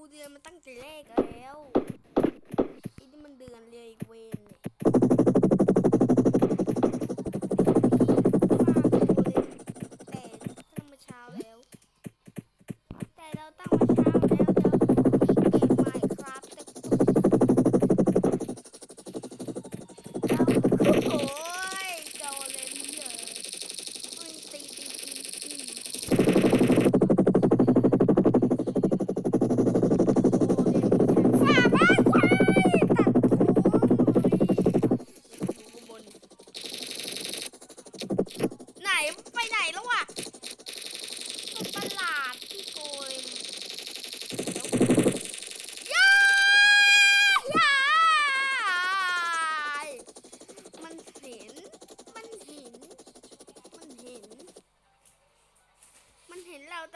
ูเดือนมันตั้งแต่แรกแล้วอ้นี่มันเดือนเลยเวนเนี่ย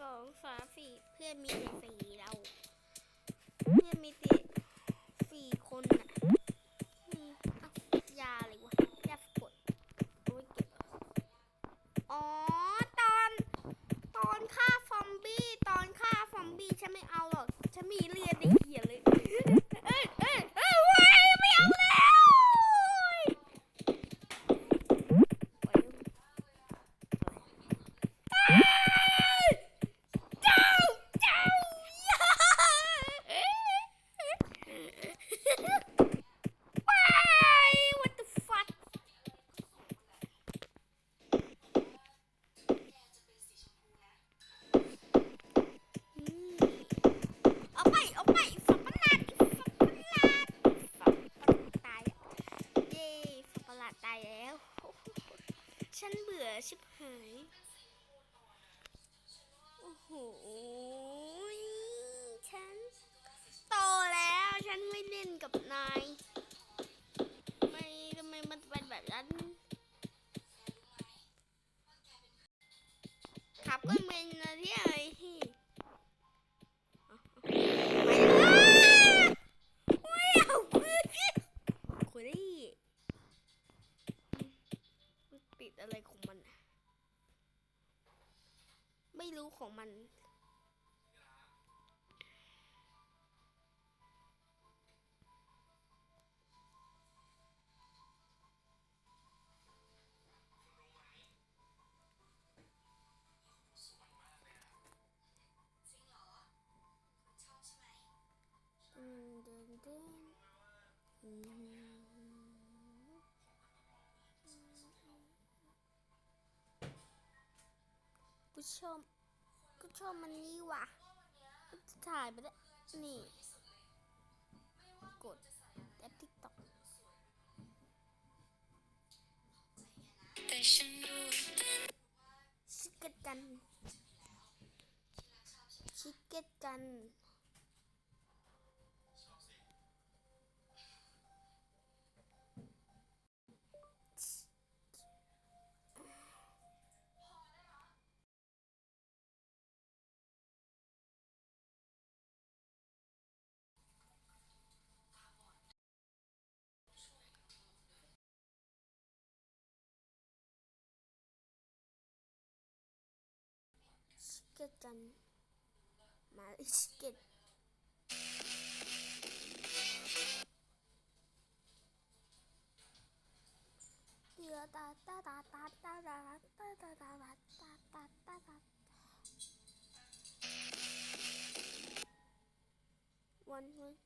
สองสามสี่เพื่อนมีสี่เรา เพื่อนมีสี่คนนะ ฉันเบื่อชิบหาย โอ้โห ฉัน โตแล้วฉันไม่เล่นกับนาย รู้ของมัน อืม ก็ชอบมันนี้ว่ะถ่ายไปได้ นี่ กดแอปติ๊กต็อกแต่ฉันรู้ชิกก็ตกัน ชิกเก็กัน 시켰잖아. 말 시켰. 뛰어다다다다다다다다다다다다다다다 원훈